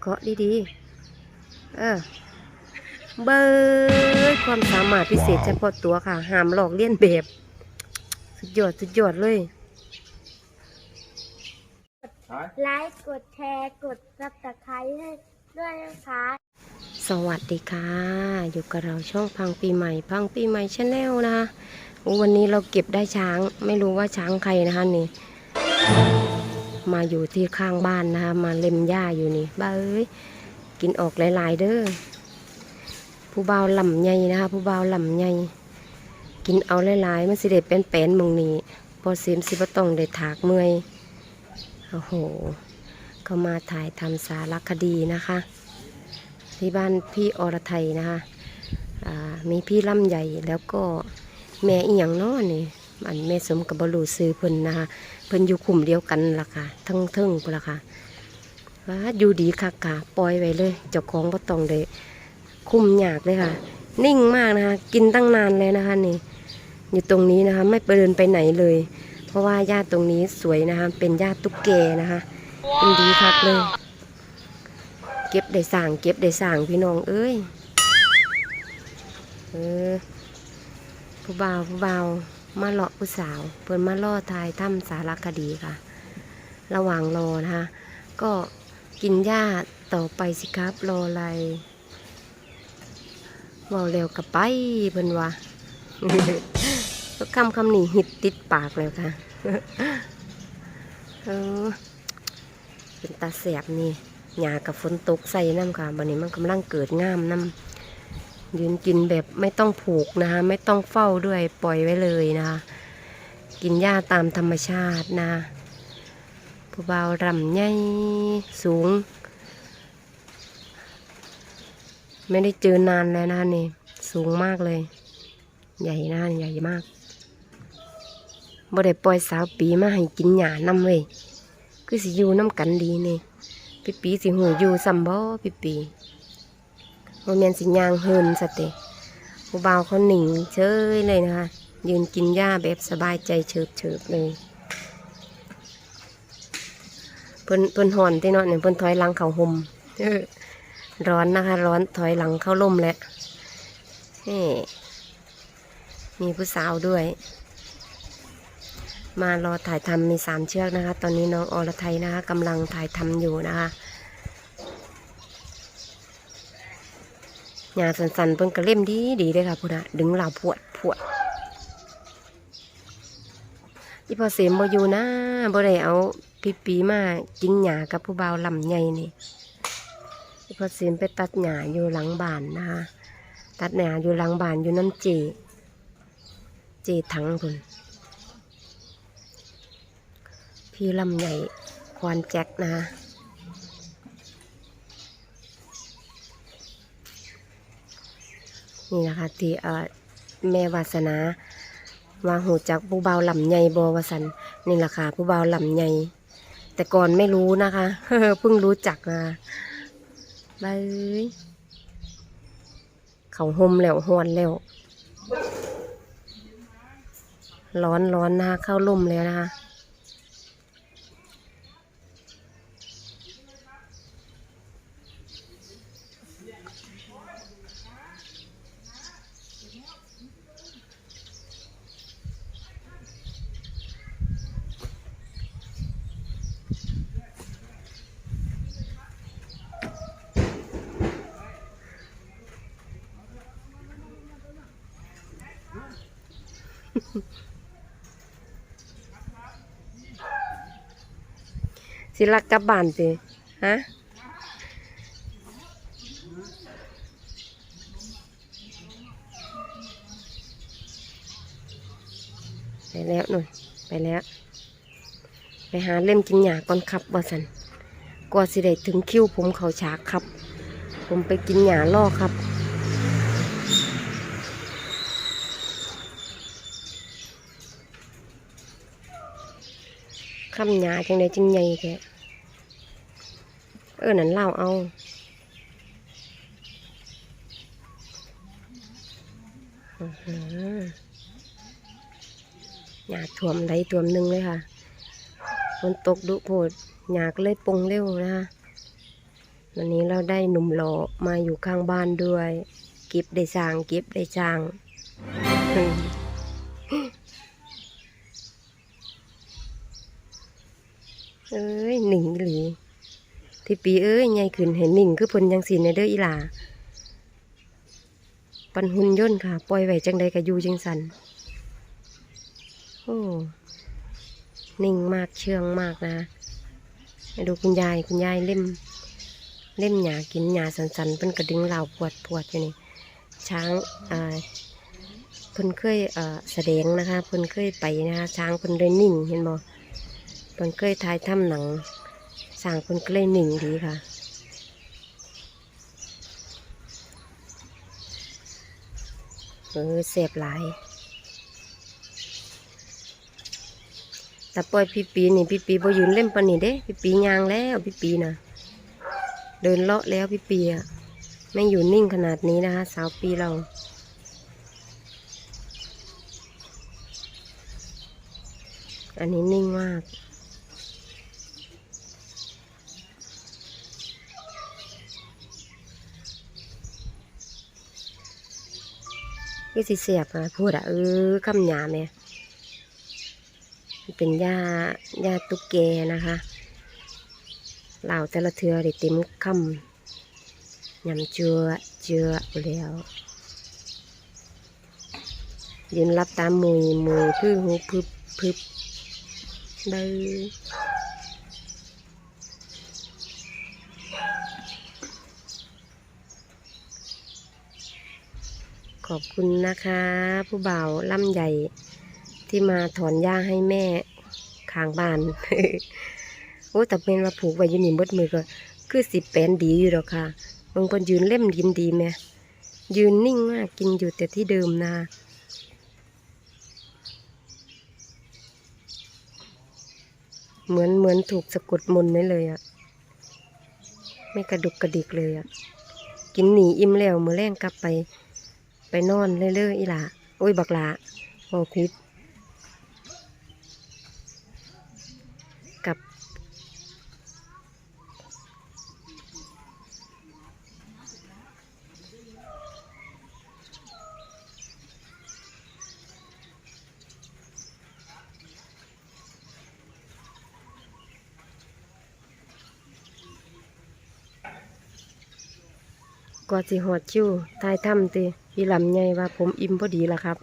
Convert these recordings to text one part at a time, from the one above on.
เกาะดีๆ เออ เบิดความสามารถพิเศษเฉพาะตัวค่ะห้ามหลอกเลียนแบบ สุดยอด สุดยอดเลยไลค์กดแชร์กดซับสไครต์ให้ด้วยนะคะสวัสดีค่ะ อยู่กับเราช่องพังปีใหม่พังปีใหม่ชาแนลนะคะโอ้วันนี้เราเก็บได้ช้างไม่รู้ว่าช้างใครนะคะนี่ มาอยู่ที่ข้างบ้านนะคะมาเล็มหญ้าอยู่นี่บ้าเอ้ยกินออกหลายๆเด้อผู้บ่าวลำใหญ่นะคะผู้บ่าวลำใหญ่กินเอาหลายๆมันสิเด็ดเป็นแป้นมองนี้พอเสียมสิบต้องได้ถากเมื่อยโอ้โห ก็มาถ่ายทำสารคดีนะคะ ที่บ้านพี่อรไทยนะคะมีพี่ลำใหญ่แล้วก็แม่อีหยังน้อนี่อันแม่สมกับบรูซื้อพิ่นนะคะ เพิ่นอยู่คุมเดียวกันล่ะค่ะ ทั้งเทิงพุ่นล่ะค่ะว่าอยู่ดีค่ะค่ะปล่อยไว้เลย เจ้าของบ่ต้องเลยคุมยากเลยค่ะ นิ่งมากนะคะ กินตั้งนานเลยนะคะนี่ อยู่ตรงนี้นะคะ ไม่ไปเดินไปไหนเลย เพราะว่าหญ้าตรงนี้สวยนะคะ เป็นหญ้าติตุ๊กแกนะคะเป็นดีคักเลย เก็บได้สั่งเก็บได้สั่งพี่น้องเอ้ย เออผู้บ่าวผู้บ่าว มาเลาะผู้สาว เพิ่นมาล่อทายถ้ำสารคดีค่ะ ระหว่างรอนะคะ ก็กินหญ้าต่อไปสิครับรออะไรเว่าเร็วกับไปเพิ่นว่าก็คำคำนี้หิดติดปากเลยค่ะเออเป็นตาแสบนี่หญ้ากับฝนตกใส่น้ำค่ะวันนี้มันกำลังเกิดงามน้ำ ยืนกินแบบไม่ต้องผูกนะคะไม่ต้องเฝ้าด้วยปล่อยไว้เลยนะคะกินหญ้าตามธรรมชาตินะผู้บ่าวรำใหญ่สูง ไม่ได้เจอนานแล้วนะคะนี่สูงมากเลย ใหญ่นะใหญ่มากบ่ได้ปล่อยสาวปีมาให้กินหญ้านำเว้ยคือสิอยู่น้ำกันดีนี่พี่ปีสิหูอยู่ซัมบ่พี่ปี โมเมนสิยางเฮินสเตะผู้บ่าเขาหนิงเฉยเลยนะคะ ยืนกินหญ้าแบบสบายใจเฉิบเฉิบๆเลยเพิ่นเพิ่นหอนที่นาะเนี่ยเพิ่นถอยหลังเขาห่มร้อนนะคะ ร้อนถอยหลังเข้าล่มแล้วเฮ้มีผู้สาวด้วย มารอถ่ายทำมีสามเชือกนะคะ ตอนนี้น้องอรไทยนะคะกำลังถ่ายทำอยู่นะคะ หญ้าสันๆเพิ่นกระเล่มดีดีเลยค่ะพุ่นอะดึงเหล่าพวดพวดอีพอเสียมบ่อยู่นะบ่ได้เอาพี่ปีมากินหญ้ากับผู้บ่าวลำใหญ่นี่อีพอเสียมไปตัดหญ้าอยู่หลังบ้านนะคะตัดหญ้าอยู่หลังบ้านอยู่น้ำเจเจถังพุ่นพี่ลำใหญ่ควานแจ็คนะ นี่นะคะที่แม่วาสนาว่าหูจักผู้เบาลำใหญ่บวสันนี่แหละค่ะผู้เบาลำใหญ่แต่ก่อนไม่รู้นะคะเพิ่งรู้จักนะบายเขาห่มแล้วหวนแล้วร้อนร้อนนะคะเข้าร่มแล้วนะคะ สิลักกลับบ้านสิฮะไปแล้วหน่อยไปแล้ว ไปหาเล่มกินหยาก่อนครับบอสันกว่าสิได้ถึงคิวผมเขาฉากครับ ผมไปกินหยาล่อครับ คำหยาจังไดจังใหญ่แกเออนั่นเล่าเอาอื้อหือหยาท่วมไหลท่วมหนึ่งเลยค่ะฝนตกดุโพดหยาก็เลยปงเร็วนะคะวันนี้เราได้หนุ่มหล่อมาอยู่ข้างบ้านด้วย เก็บได้สร้างเก็บได้สร้าง อืม เอ้ยหนิงหลีพี่ปีเอ้ยใหญ่ขึ้นเห็นหนิงคือพนยังสีในเด้ออีหลาปันหุ่นย่นค่ะ ปล่อยไหวจังใดก็อยู่จังสันโอ้นิ่งมากเชื่องมากนะดูคุณยายคุณยายเล่ม เล่มหยากินหยาสันๆเป็นกระดึงเหล่าปวดปวดอยู่นี่ช้างอ่าเพิ่นเคยเอ่อแสดงนะคะเพิ่นเคยไปนะคะช้างเพิ่นเลยนิ่งเห็นบ่เพิ่นเคยถ่ายทำหนังสร้างเพิ่นก็เลยหนิ่งดีค่ะเออเสียบหลายแต่ปล่อยพี่ปีนี่พี่ปีบ่ยืนเล่นปนนี่เด้พี่ปียางแล้วพี่ปีนะเดินเลาะแล้วพี่ปีอะไม่อยู่นิ่งขนาดนี้นะคะ สาวปีเราอันนี้นิ่งมาก ก็สิเสียบอะพูดอะเออคำหยาเนี่ยมันเป็นหญ้าหญ้าตุ๊กแกนะคะเหล่าแต่ละเทือได้เต็มคำยำเจือเจือแล้วยืนรับตามมุยมุยพื้หูพึบพึบเด้ ขอบคุณนะคะ ผู้บ่าวล่ำใหญ่ที่มาถอนหญ้าให้แม่ข้างบ้าน โอ้แต่เป็นว่าผูกไว้ยืนนี่เบดมือก็คือสิแปนดีอยู่หรอกค่ะบางคนยืนเล่มดินดีไหมยืนนิ่งมากกินอยู่แต่ที่เดิมนะเหมือนเหมือนถูกสะกดมนต์นี่เลยอะไม่กระดุกกระดิกเลยอะกินหนีอิ่มแล้วมือแรงกลับไป ไปนอนเรื่อยๆอีหล่ะโอ้ยบักหลาบอกพิษกับ กว่าสิหอดชิวทายถ้ำติ พี่ลำไงว่าผมอิ่มพอดีแล้วครับ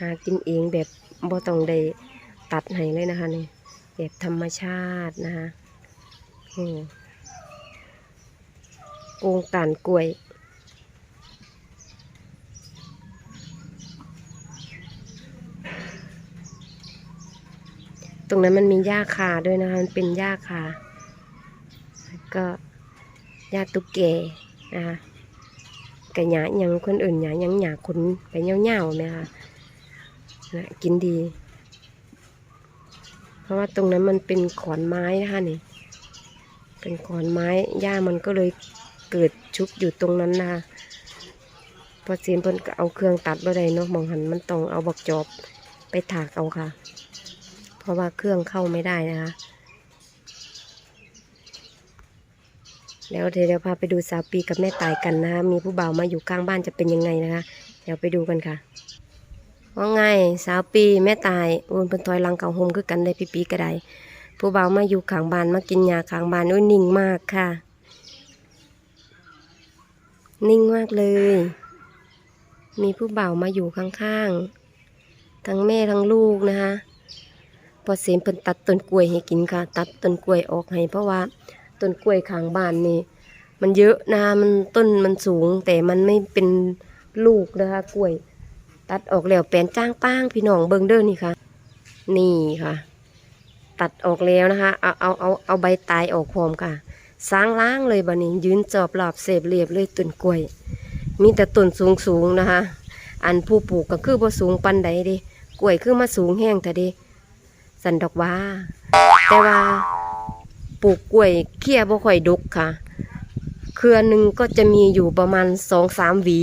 หากินเองแบบบ่ต้องได้ตัดให้เลยนะคะนี่แบบธรรมชาตินะคะโอ้โกงการกล้วย ตรงนั้นมันมีหญ้าคาด้วยนะคะ มันเป็นหญ้าคา ก็หญ้าตุ๊กแกนะคะกะหยาหยังคนอื่นหยาหยังหยาคนไปเงี้ยวๆไหมคะนะกินดี เพราะว่าตรงนั้นมันเป็นขอนไม้นะคะนี่ เป็นขอนไม้หญ้ามันก็เลยเกิดชุกอยู่ตรงนั้นนะคะพอเสียนเพิ่นก็เอาเครื่องตัดบ่ได้เนาะมองหันมันต้องเอาบักจอบไปถากเอาค่ะ ราะว่าเครื่องเข้าไม่ได้นะคะ แล้วเดี๋ยวพาไปดูสาวปีกับแม่ตายกันนะคะมีผู้บ่าวมาอยู่ข้างบ้านจะเป็นยังไงนะคะ เดี๋ยวไปดูกันค่ะว่าไงสาวปีแม่ตายอุ่นเป็นถอยลังเก่าโฮมคือกันได้พี่ปีก็ไดผู้บ่าวมาอยู่ข้างบ้านมากินยาข้างบ้านอุ้ยนิ่งมากค่ะ นิ่งมากเลย มีผู้บ่าวมาอยู่ข้างๆทั้งแม่ทั้งลูกนะคะ พอเสียมเพิ่นตัดต้นกล้วยให้กินค่ะ ตัดต้นกล้วยออกให้เพราะว่าต้นกล้วยข้างบ้านนี่มันเยอะนะมันต้นมันสูง แต่มันไม่เป็นลูกนะคะกล้วย ตัดออกแล้วแปลนจ้างป้างพี่น้องเบิงเด้อนี่ค่ะ นี่ค่ะ ตัดออกแล้วนะคะเอาเอาเอาเอาใบตายออกพร้อมค่ะสร้างล้างเลยบันนี้ ยืนจอบหลอบเสพเรียบเลยต้นกล้วย มีแต่ต้นสูงสูงๆนะคะ อันผู้ปลูกก็คือบ่สูงปันใดดิกล้วยคือมาสูงแห้งแต่ดิ สันดอกว่า แต่ว่าปลูกกล้วยเคี้ยบ่ค่อยดกค่ะ เครือหนึ่งก็จะมีอยู่ประมาณสองสามหวี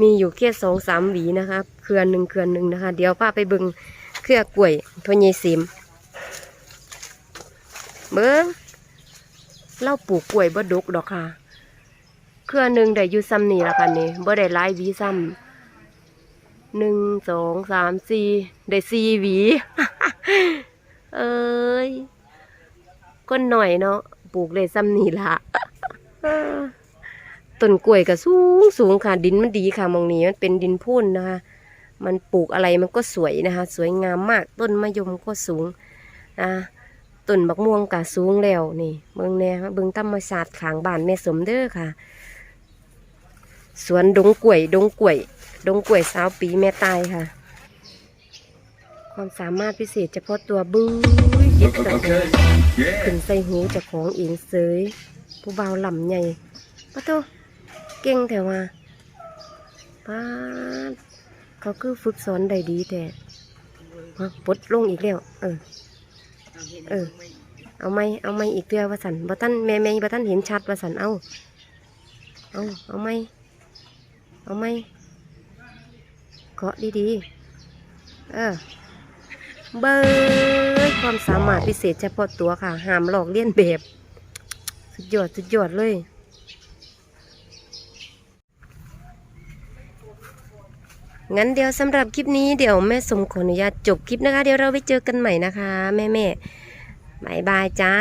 มีอยู่แค่สองสามหวีนะคะ เครือหนึ่งเครือหนึ่งนะคะ เดี๋ยวป้าไปบิงเครือกล้วยพอใหญสิมเบิ้งเล่าปลูกกล้วยบ่ดกดอกค่ะ เครือหนึ่งได้อยู่ซ้ำนี่ละค่ะนี่บ่ได้หลายหวีซ้ำ หนึ่งสองสามสี่ได้สี่หวี เอ้ยก็หน่อยเนาะปลูกได้ซ้ำนี่ละต้นกล้วยก็สูงสูงค่ะดินมันดีค่ะมองนี้มันเป็นดินพุ่นนะคะ มันปลูกอะไรมันก็สวยนะคะ สวยงามมากต้นมะยมก็สูงนะต้นบักม่วงก็สูงแล้วนี่เบิ่งแน่เบิ่งธรรมชาติขางบ้านแม่สมเด้อค่ะ สวนดงกล้วย ดงกล้วย ดงกล้วยสาวปีแม่ตายค่ะ ความสามารถพิเศษเฉพาะตัวบื้อยึดตัขึ้นใส่หูเจากของเองเสยผู้เบาวลำใหญ่ปะโตเก่งแต่ว่าป้าดเขาคือฝึกสอนได้ดีแต่ฮะปลดลงอีกแล้ว เออ เออ เอาไหมเอาไหมอีกเตือว่าสันบ่ท่านแม่แม่บ่ท่านเห็นชัดว่าสันเอา เอาเอาไหม เอาไหมเกาะดีๆ เออ เบิร์ความสามารถพิเศษเฉพาะตัวค่ะ ห้ามหลอกเลียนแบบ สุดยอด สุดยอดเลย งั้นเดี๋ยวสำหรับคลิปนี้เดี๋ยวแม่สมขออนุญาตจบคลิปนะคะ เดี๋ยวเราไปเจอกันใหม่นะคะ แม่แม่บายบายจ้า